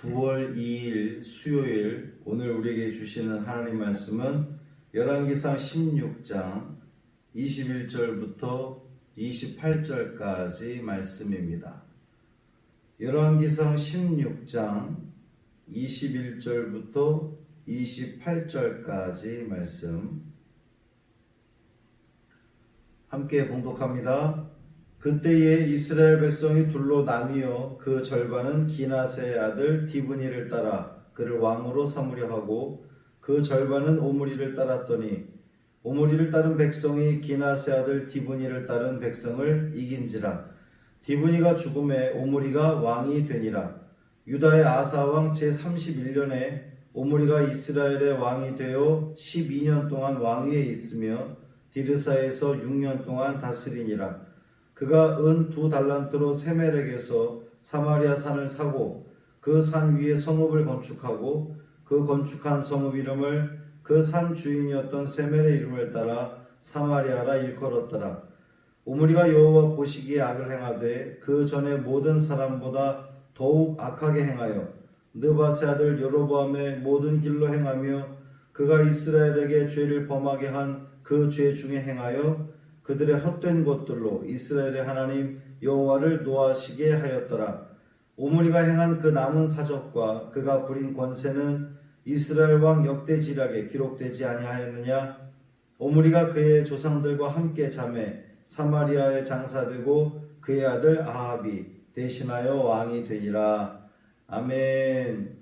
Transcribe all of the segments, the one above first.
9월 2일 수요일 오늘 우리에게 주시는 하나님 말씀은 열왕기상 16장 21절부터 28절까지 말씀입니다. 열왕기상 16장 21절부터 28절까지 말씀 함께 봉독합니다. 그때에 이스라엘 백성이 둘로 나뉘어 그 절반은 기나세의 아들 디브니를 따라 그를 왕으로 삼으려 하고 그 절반은 오므리를 따랐더니 오므리를 따른 백성이 기나세 아들 디브니를 따른 백성을 이긴지라. 디브니가 죽음에 오므리가 왕이 되니라. 유다의 아사 왕 제 31년에 오므리가 이스라엘의 왕이 되어 12년 동안 왕위에 있으며 디르사에서 6년 동안 다스리니라 그가 은 두 달란트로 세멜에게서 사마리아 산을 사고 그 산 위에 성읍을 건축하고 그 건축한 성읍 이름을 그 산 주인이었던 세멜의 이름을 따라 사마리아라 일컬었더라. 오므리가 여호와 보시기에 악을 행하되 그 전에 모든 사람보다 더욱 악하게 행하여 느바세 아들 여로보암의 모든 길로 행하며 그가 이스라엘에게 죄를 범하게 한 그 죄 중에 행하여 그들의 헛된 것들로 이스라엘의 하나님 여호와를 노하시게 하였더라. 오므리가 행한 그 남은 사적과 그가 부린 권세는 이스라엘 왕 역대지략에 기록되지 아니하였느냐? 오므리가 그의 조상들과 함께 잠에 사마리아에 장사되고 그의 아들 아합이 대신하여 왕이 되니라. 아멘.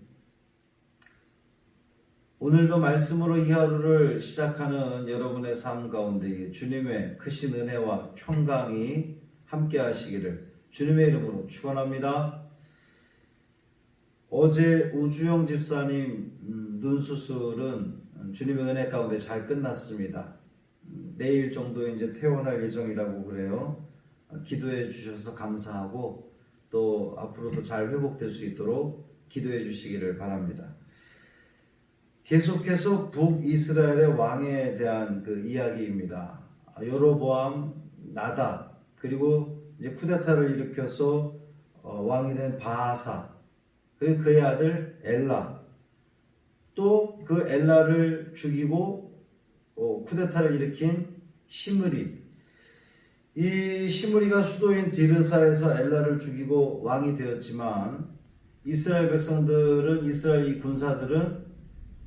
오늘도 말씀으로 이 하루를 시작하는 여러분의 삶 가운데 주님의 크신 은혜와 평강이 함께 하시기를 주님의 이름으로 축원합니다. 어제 우주영 집사님 음, 눈 수술은 주님의 은혜 가운데 잘 끝났습니다. 음, 내일 정도 이제 퇴원할 예정이라고 그래요. 어, 기도해 주셔서 감사하고 또 앞으로도 잘 회복될 수 있도록 기도해 주시기를 바랍니다. 계속해서 북이스라엘의 왕에 대한 그 이야기입니다. 여로보암, 나다, 그리고 이제 쿠데타를 일으켜서 어, 왕이 된 바하사, 그리고 그의 아들 엘라, 또 그 엘라를 죽이고 어, 쿠데타를 일으킨 시므리. 이 시므리가 수도인 디르사에서 엘라를 죽이고 왕이 되었지만 이스라엘 백성들은 이스라엘 이 군사들은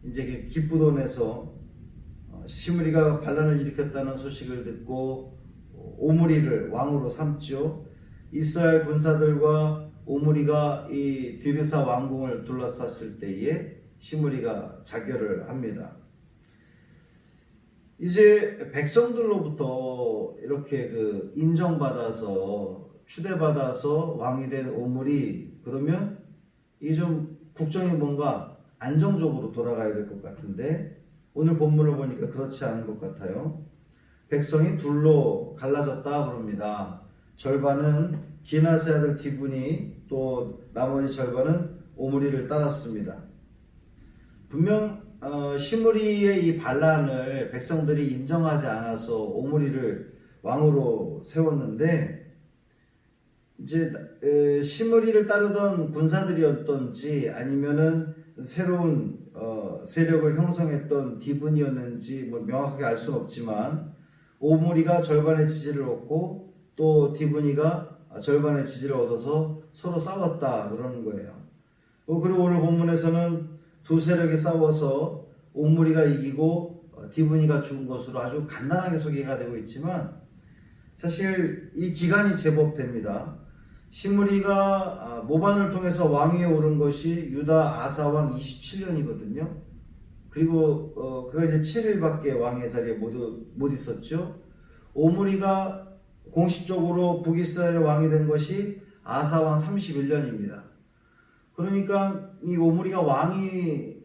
이제 그 기쁘돈에서 어, 시므리가 반란을 일으켰다는 소식을 듣고 오므리를 왕으로 삼죠. 이스라엘 군사들과 오므리가 이 디르사 왕궁을 둘러쌌을 때에 시므리가 자결을 합니다. 이제 백성들로부터 이렇게 그 인정받아서 추대받아서 왕이 된 오므리 그러면 이 좀 국정이 뭔가 안정적으로 돌아가야 될 것 같은데 오늘 본문을 보니까 그렇지 않은 것 같아요. 백성이 둘로 갈라졌다 그럽니다. 절반은 기나세 아들 디분이 또 나머지 절반은 오므리를 따랐습니다. 분명 어, 시므리의 이 반란을 백성들이 인정하지 않아서 오므리를 왕으로 세웠는데 이제 에, 시므리를 따르던 군사들이었던지 아니면은 새로운 어, 세력을 형성했던 디분이었는지 뭐 명확하게 알 수는 없지만 오므리가 절반의 지지를 얻고 또 디분이가 절반의 지지를 얻어서 서로 싸웠다 그러는 거예요. 어, 그리고 오늘 본문에서는 두 세력이 싸워서 오므리가 이기고 어, 디분이가 죽은 것으로 아주 간단하게 소개가 되고 있지만 사실 이 기간이 제법 됩니다. 시므리가 모반을 통해서 왕위에 오른 것이 유다 아사왕 27년이거든요. 그리고 어, 그가 이제 7일밖에 왕의 자리에 못, 못 있었죠. 오므리가 공식적으로 북이스라엘 왕이 된 것이 아사왕 31년입니다. 그러니까 이 오므리가 왕이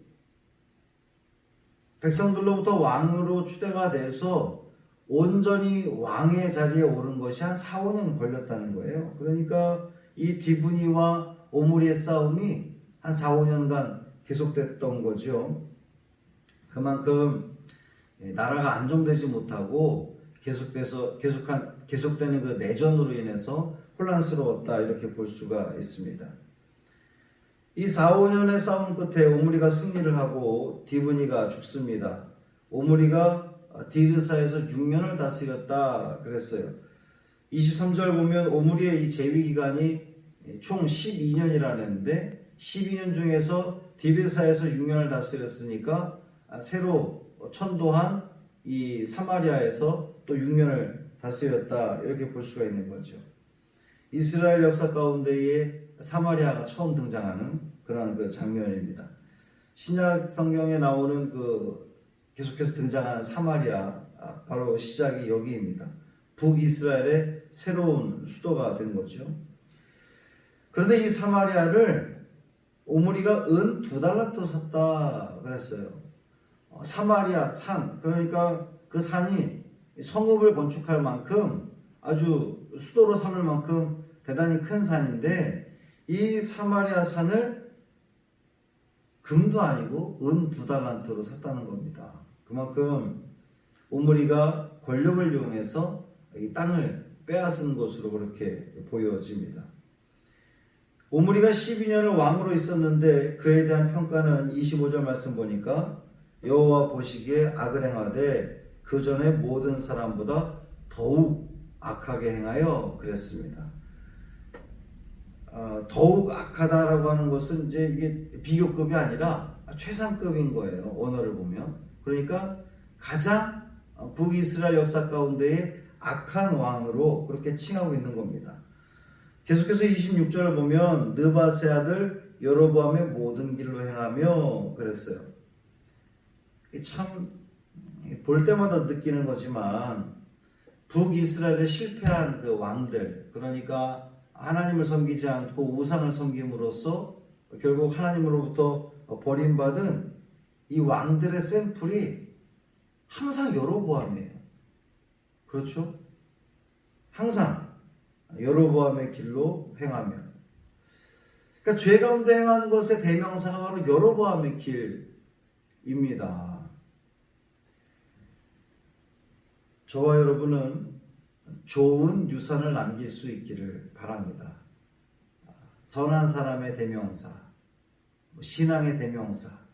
백성들로부터 왕으로 추대가 돼서 온전히 왕의 자리에 오른 것이 한 4, 5년 걸렸다는 거예요. 그러니까 이 디브니와 오므리의 싸움이 한 4, 5년간 계속됐던 거죠. 그만큼 나라가 안정되지 못하고 계속돼서 계속한 계속되는 그 내전으로 인해서 혼란스러웠다 이렇게 볼 수가 있습니다. 이 4, 5년의 싸움 끝에 오므리가 승리를 하고 디브니가 죽습니다. 오므리가 디르사에서 6년을 다스렸다 그랬어요. 23절 보면 오므리의 이 재위 기간이 총 12년이라는데 12년 중에서 디르사에서 6년을 다스렸으니까 새로 천도한 이 사마리아에서 또 6년을 다스렸다 이렇게 볼 수가 있는 거죠. 이스라엘 역사 가운데에 사마리아가 처음 등장하는 그런 그 장면입니다. 신약 성경에 나오는 그 계속해서 등장하는 사마리아 아, 바로 시작이 여기입니다. 북이스라엘의 새로운 수도가 된 거죠. 그런데 이 사마리아를 오므리가 은 두 달란트 샀다 그랬어요. 어, 사마리아 산 그러니까 그 산이 성읍을 건축할 만큼 아주 수도로 삼을 만큼 대단히 큰 산인데 이 사마리아 산을 금도 아니고 은 두 달란트로 샀다는 겁니다. 그만큼 오므리가 권력을 이용해서 이 땅을 빼앗은 것으로 그렇게 보여집니다. 오므리가 12년을 왕으로 있었는데 그에 대한 평가는 25절 말씀 보니까 여호와 보시기에 악을 행하되 그 전에 모든 사람보다 더욱 악하게 행하여 그랬습니다. 어, 더욱 악하다라고 하는 것은 이제 이게 비교급이 아니라 최상급인 거예요. 언어를 보면. 그러니까 가장 북이스라엘 역사 가운데에 악한 왕으로 그렇게 칭하고 있는 겁니다. 계속해서 26절을 보면 느바세 아들 여로보암의 모든 길로 행하며 그랬어요. 참 볼 때마다 느끼는 거지만 북이스라엘에 실패한 그 왕들 그러니까 하나님을 섬기지 않고 우상을 섬김으로써 결국 하나님으로부터 버림받은 이 왕들의 샘플이 항상 여로보암이에요. 그렇죠? 항상 여로보암의 길로 행하며 그러니까 죄 가운데 행하는 것의 대명사가 바로 여로보암의 길입니다. 저와 여러분은 좋은 유산을 남길 수 있기를 바랍니다. 선한 사람의 대명사, 뭐 신앙의 대명사,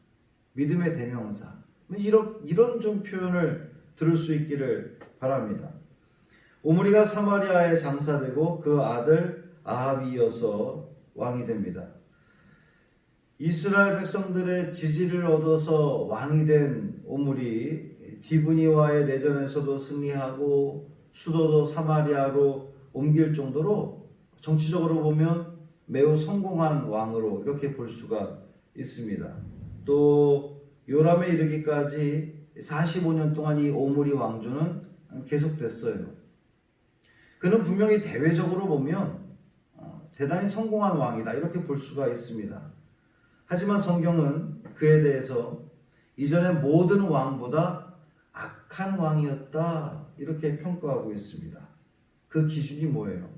믿음의 대명사, 뭐 이런, 이런 좀 표현을 들을 수 있기를 바랍니다. 오므리가 사마리아에 장사되고 그 아들 아합이 어서 왕이 됩니다. 이스라엘 백성들의 지지를 얻어서 왕이 된 오므리 디브니와의 내전에서도 승리하고 수도도 사마리아로 옮길 정도로 정치적으로 보면 매우 성공한 왕으로 이렇게 볼 수가 있습니다. 또 요람에 이르기까지 45년 동안 이 오므리 왕조는 계속됐어요. 그는 분명히 대외적으로 보면 어, 대단히 성공한 왕이다 이렇게 볼 수가 있습니다. 하지만 성경은 그에 대해서 이전의 모든 왕보다 악한 왕이었다 이렇게 평가하고 있습니다. 그 기준이 뭐예요?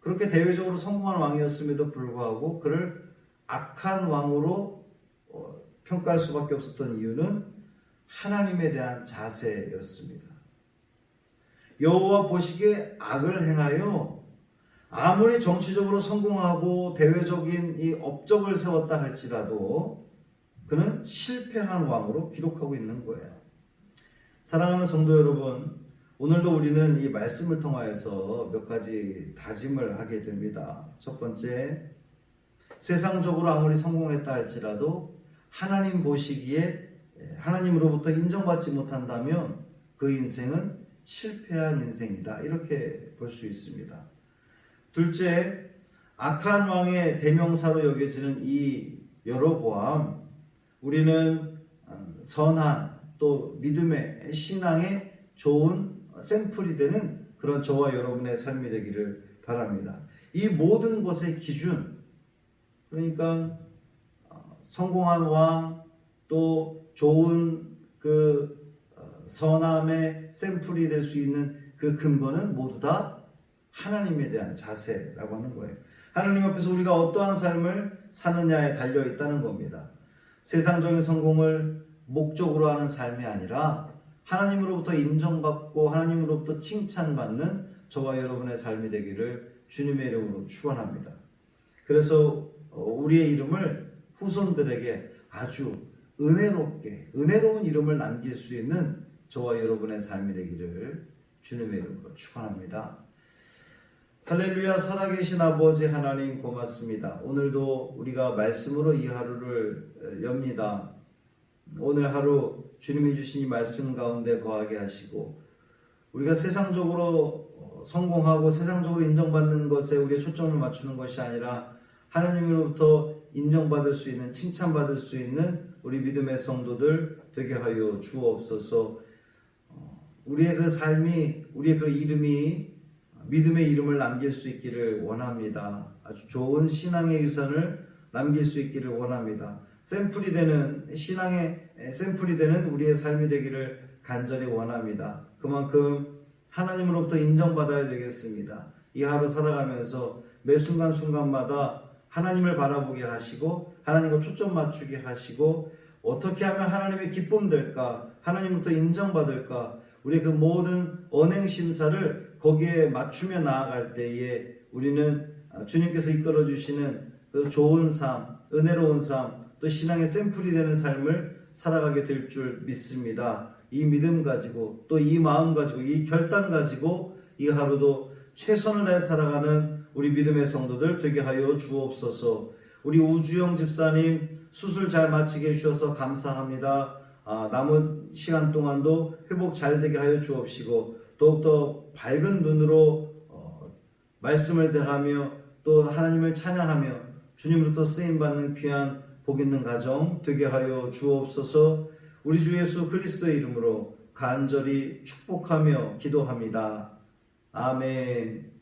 그렇게 대외적으로 성공한 왕이었음에도 불구하고 그를 악한 왕으로 어, 평가할 수밖에 없었던 이유는 하나님에 대한 자세였습니다. 여호와 보시기에 악을 행하여 아무리 정치적으로 성공하고 대외적인 이 업적을 세웠다 할지라도 그는 실패한 왕으로 기록하고 있는 거예요. 사랑하는 성도 여러분, 오늘도 우리는 이 말씀을 통하여서 몇 가지 다짐을 하게 됩니다. 첫 번째, 세상적으로 아무리 성공했다 할지라도 하나님 보시기에 하나님으로부터 인정받지 못한다면 그 인생은 실패한 인생이다. 이렇게 볼 수 있습니다. 둘째, 악한 왕의 대명사로 여겨지는 이 여로보암, 우리는 선한 또 믿음의 신앙의 좋은 샘플이 되는 그런 저와 여러분의 삶이 되기를 바랍니다. 이 모든 것의 기준, 그러니까 성공한 왕, 또 좋은 그 선함의 샘플이 될 수 있는 그 근거는 모두 다 하나님에 대한 자세라고 하는 거예요. 하나님 앞에서 우리가 어떠한 삶을 사느냐에 달려 있다는 겁니다. 세상적인 성공을 목적으로 하는 삶이 아니라 하나님으로부터 인정받고 하나님으로부터 칭찬받는 저와 여러분의 삶이 되기를 주님의 이름으로 축원합니다. 그래서 어, 우리의 이름을 후손들에게 아주 은혜롭게 은혜로운 이름을 남길 수 있는 저와 여러분의 삶이 되기를 주님의 이름으로 축원합니다. 할렐루야 살아계신 아버지 하나님 고맙습니다. 오늘도 우리가 말씀으로 이 하루를 엽니다. 오늘 하루 주님이 주신 이 말씀 가운데 거하게 하시고 우리가 세상적으로 어, 성공하고 세상적으로 인정받는 것에 우리의 초점을 맞추는 것이 아니라 하나님으로부터 인정받을 수 있는 칭찬받을 수 있는 우리 믿음의 성도들 되게 하여 주옵소서. 어, 우리의 그 삶이 우리의 그 이름이 믿음의 이름을 남길 수 있기를 원합니다. 아주 좋은 신앙의 유산을 남길 수 있기를 원합니다. 샘플이 되는 신앙의 샘플이 되는 우리의 삶이 되기를 간절히 원합니다. 그만큼 하나님으로부터 인정받아야 되겠습니다. 이 하루 살아가면서 매 순간 순간마다 하나님을 바라보게 하시고 하나님과 초점 맞추게 하시고 어떻게 하면 하나님의 기쁨 될까? 하나님부터 인정받을까? 우리의 그 모든 언행 심사를 거기에 맞추며 나아갈 때에 우리는 주님께서 이끌어 주시는 그 좋은 삶, 은혜로운 삶, 또 신앙의 샘플이 되는 삶을 살아가게 될 줄 믿습니다. 이 믿음 가지고 또 이 마음 가지고 이 결단 가지고 이 하루도 최선을 다해 살아가는 우리 믿음의 성도들 되게 하여 주옵소서. 우리 우주영 집사님 수술 잘 마치게 해주셔서 감사합니다. 아, 남은 시간 동안도 회복 잘 되게 하여 주옵시고 더욱더 밝은 눈으로 어, 말씀을 대하며 또 하나님을 찬양하며 주님으로부터 쓰임 받는 귀한 복 있는 가정 되게 하여 주옵소서. 우리 주 예수 그리스도의 이름으로 간절히 축복하며 기도합니다. 아멘.